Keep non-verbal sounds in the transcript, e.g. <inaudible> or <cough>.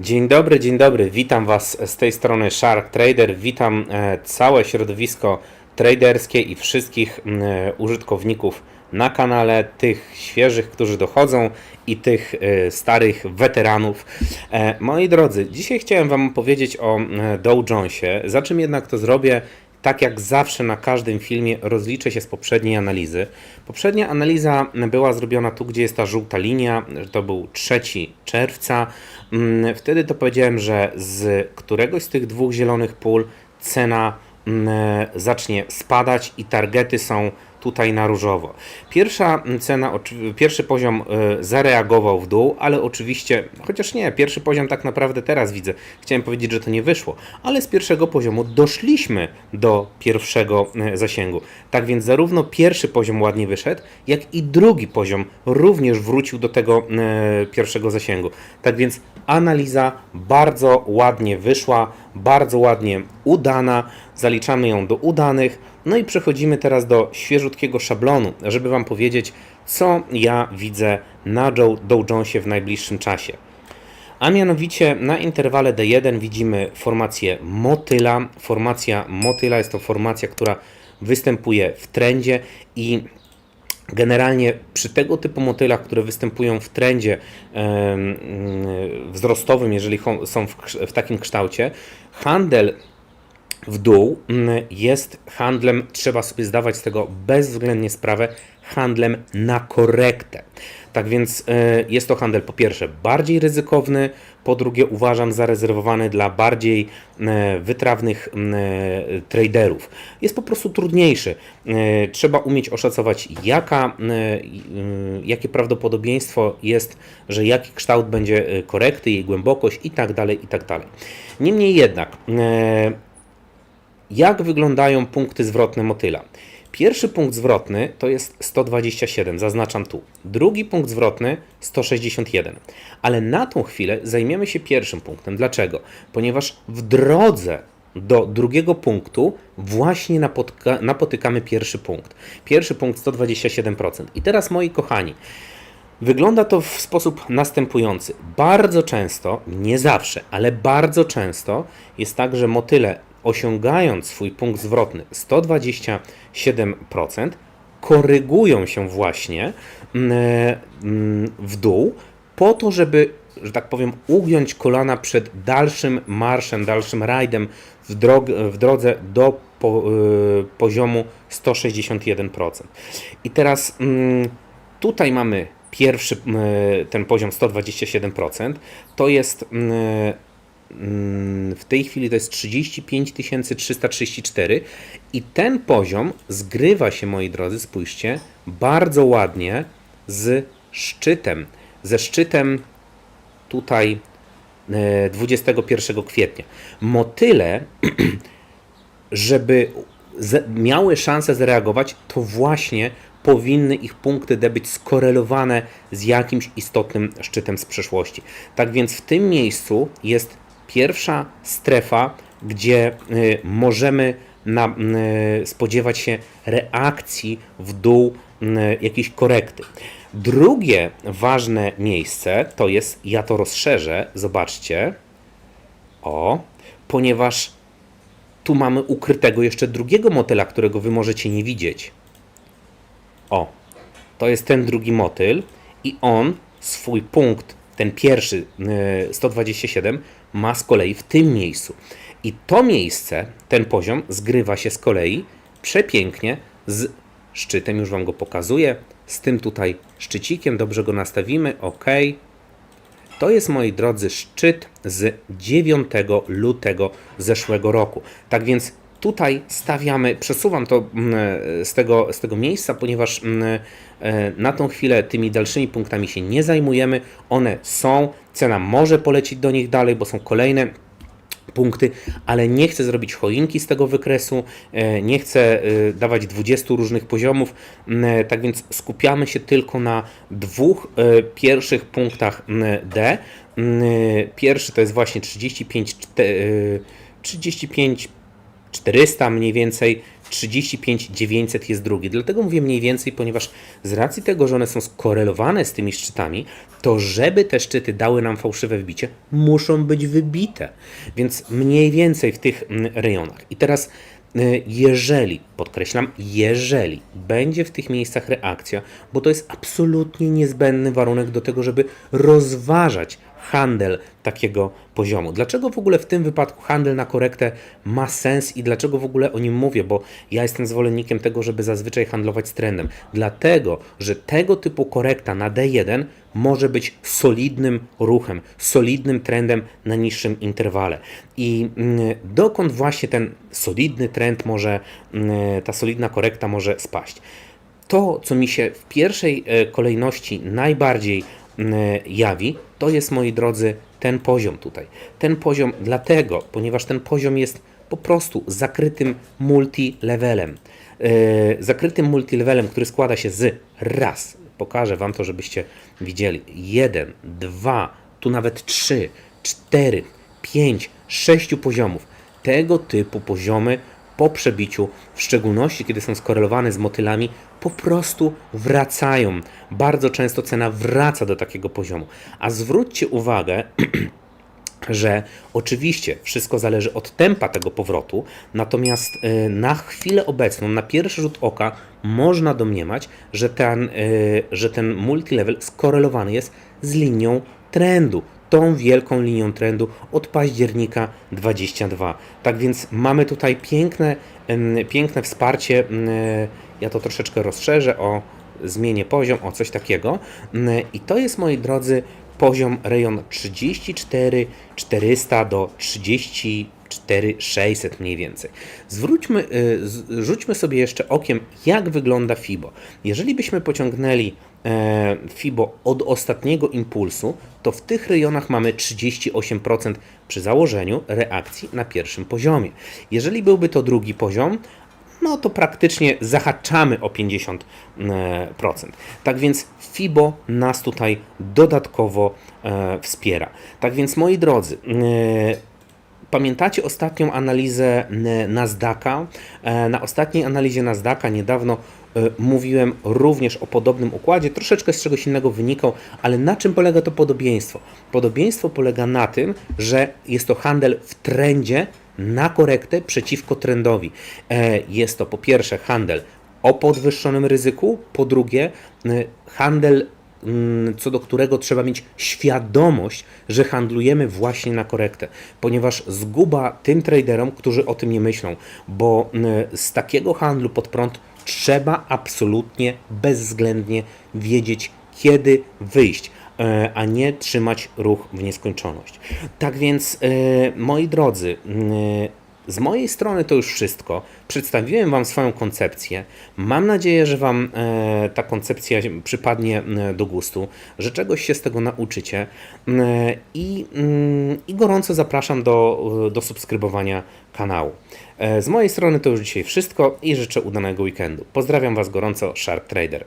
Dzień dobry, dzień dobry. Witam Was z tej strony Shark Trader. Witam e, całe środowisko traderskie i wszystkich e, użytkowników na kanale, tych świeżych, którzy dochodzą i tych e, starych weteranów. Moi drodzy, dzisiaj chciałem Wam opowiedzieć o Dow Jonesie, za czym jednak to zrobię tak jak zawsze na każdym filmie rozliczę się z poprzedniej analizy. Poprzednia analiza była zrobiona tu, gdzie jest ta żółta linia, to był 3 czerwca. Mm, Wtedy to powiedziałem, że z któregoś z tych dwóch zielonych pól cena mm, zacznie spadać i targety są tutaj na różowo. Pierwsza cena, pierwszy poziom y, zareagował w dół, ale oczywiście, chociaż nie, pierwszy poziom tak naprawdę teraz widzę. Chciałem powiedzieć, że to nie wyszło, ale z pierwszego poziomu doszliśmy do pierwszego y, zasięgu. Tak więc zarówno pierwszy poziom ładnie wyszedł, jak i drugi poziom również wrócił do tego y, pierwszego zasięgu. Tak więc analiza bardzo ładnie wyszła, bardzo ładnie udana, zaliczamy ją do udanych. No i przechodzimy teraz do świeżutkiego szablonu, żeby Wam powiedzieć, co ja widzę na Joe- Dow Jonesie w najbliższym czasie. A mianowicie na interwale D1 widzimy formację motyla. Formacja motyla jest to formacja, która występuje w trendzie i Generalnie przy tego typu motylach, które występują w trendzie mm, wzrostowym, jeżeli są w takim kształcie, handel w dół mm, jest handlem, trzeba sobie zdawać z tego bezwzględnie sprawę, handlem na korektę. Tak więc e, jest to handel po pierwsze bardziej ryzykowny, po drugie uważam zarezerwowany dla bardziej e, wytrawnych e, traderów. Jest po prostu trudniejszy. Trzeba umieć oszacować jaka, jakie prawdopodobieństwo jest, że jaki kształt będzie korekty, jej głębokość i tak dalej, i tak. Niemniej jednak jak wyglądają punkty zwrotne motyla? Pierwszy punkt zwrotny to jest 127, zaznaczam tu. Drugi punkt zwrotny 161. Ale na tą chwilę zajmiemy się pierwszym punktem. Dlaczego? Ponieważ w drodze do drugiego punktu właśnie napotka, napotykamy pierwszy punkt. Pierwszy punkt 127%. I teraz moi kochani, Wygląda to w sposób następujący. Bardzo często, nie zawsze, ale bardzo często jest tak, że motyle osiągając swój punkt zwrotny 127%, korygują się właśnie mm, mm, w dół po to, żeby, że tak powiem, ugiąć kolana przed dalszym marszem, dalszym rajdem w, drog- w drodze do po, y, poziomu 161%. I teraz mm, tutaj mamy pierwszy y, ten poziom 127%. To jest y, w tej chwili to jest 35 334 i ten poziom zgrywa się, moi drodzy, spójrzcie, bardzo ładnie z szczytem. Ze szczytem tutaj e, 21 kwietnia. Motyle, <clears throat> żeby miały szansę zareagować, to właśnie powinny ich punkty D być skorelowane z jakimś istotnym szczytem z przeszłości. Tak więc w tym miejscu jest pierwsza strefa, gdzie y, możemy y, spodziewać się reakcji w dół y, jakiejś korekty. Drugie ważne miejsce to jest, ja to rozszerzę, zobaczcie, o, ponieważ tu mamy ukrytego jeszcze drugiego motyla, którego wy możecie nie widzieć. O, to jest ten drugi motyl i on swój punkt, ten pierwszy yy, 127, ma z kolei w tym miejscu. I to miejsce, ten poziom zgrywa się z kolei przepięknie z szczytem, już Wam go pokazuję, z tym tutaj szczycikiem, dobrze go nastawimy, ok. To jest, moi drodzy, szczyt z 9 lutego zeszłego roku. Tak więc tutaj stawiamy, przesuwam to mm, z tego, z tego miejsca, ponieważ mm, e, na tą chwilę tymi dalszymi punktami się nie zajmujemy. One są, cena może polecieć do nich dalej, bo są kolejne punkty, ale nie chcę zrobić choinki z tego wykresu, e, nie chcę e, dawać 20 różnych poziomów, m, e, tak więc skupiamy się tylko na dwóch pierwszych punktach D. Pierwszy to jest właśnie 35, czte- e, 35 400 mniej więcej, 35 900 jest drugi. Dlatego mówię mniej więcej, ponieważ z racji tego, że one są skorelowane z tymi szczytami, to żeby te szczyty dały nam fałszywe wbicie, muszą być wybite. Więc mniej więcej w tych mm, rejonach. I teraz y, jeżeli, podkreślam, jeżeli będzie w tych miejscach reakcja, bo to jest absolutnie niezbędny warunek do tego, żeby rozważać handel takiego poziomu. Dlaczego w ogóle w tym wypadku handel na korektę ma sens i dlaczego w ogóle o nim mówię? Bo ja jestem zwolennikiem tego, żeby zazwyczaj handlować z trendem. Dlatego, że tego typu korekta na D1 może być solidnym ruchem, solidnym trendem na niższym interwale. I mm, dokąd właśnie ten solidny trend może, mm, ta solidna korekta może spaść? To, co mi się w pierwszej e, kolejności najbardziej jawi, to jest, moi drodzy, ten poziom tutaj. Ten poziom dlatego, ponieważ ten poziom jest po prostu zakrytym multilevelem. Yy, zakrytym multilevelem, który składa się z raz, pokażę Wam to, żebyście widzieli, jeden, dwa, tu nawet trzy, cztery, pięć, sześciu poziomów. Tego typu poziomy po przebiciu, w szczególności kiedy są skorelowane z motylami, po prostu wracają. Bardzo często cena wraca do takiego poziomu. A zwróćcie uwagę, <clears throat> że oczywiście wszystko zależy od tempa tego powrotu, natomiast y, na chwilę obecną, na pierwszy rzut oka, można domniemać, że ten, y, że ten multilevel skorelowany jest z linią trendu. Tą wielką linią trendu od października 22. Tak więc mamy tutaj piękne, piękne wsparcie. Ja to troszeczkę rozszerzę o zmienię poziom, o coś takiego. I to jest, moi drodzy, poziom rejon 34 400 do 34 600 mniej więcej. Zwróćmy, y, rzućmy sobie jeszcze okiem, jak wygląda FIBO. Jeżeli byśmy pociągnęli e, FIBO od ostatniego impulsu, to w tych rejonach mamy 38% przy założeniu reakcji na pierwszym poziomie. Jeżeli byłby to drugi poziom, no to praktycznie zahaczamy o 50%. Tak więc FIBO nas tutaj dodatkowo e, wspiera. Tak więc moi drodzy, e, Pamiętacie ostatnią analizę e, Nasdaqa? E, Na ostatniej analizie Nasdaqa niedawno e, mówiłem również o podobnym układzie, troszeczkę z czegoś innego wynikał, ale na czym polega to podobieństwo? Podobieństwo polega na tym, że jest to handel w trendzie na korektę przeciwko trendowi. Jest to po pierwsze handel o podwyższonym ryzyku, po drugie handel co do którego trzeba mieć świadomość, że handlujemy właśnie na korektę, ponieważ zguba tym traderom, którzy o tym nie myślą, bo mm, z takiego handlu pod prąd trzeba absolutnie, bezwzględnie wiedzieć, kiedy wyjść, e, a nie trzymać ruch w nieskończoność. Tak więc, e, moi drodzy, mm, z mojej strony to już wszystko. Przedstawiłem Wam swoją koncepcję. Mam nadzieję, że Wam e, ta koncepcja przypadnie e, do gustu, że czegoś się z tego nauczycie e, i, mm, i gorąco zapraszam do, do subskrybowania kanału. E, z mojej strony to już dzisiaj wszystko i życzę udanego weekendu. Pozdrawiam Was gorąco, Shark Trader.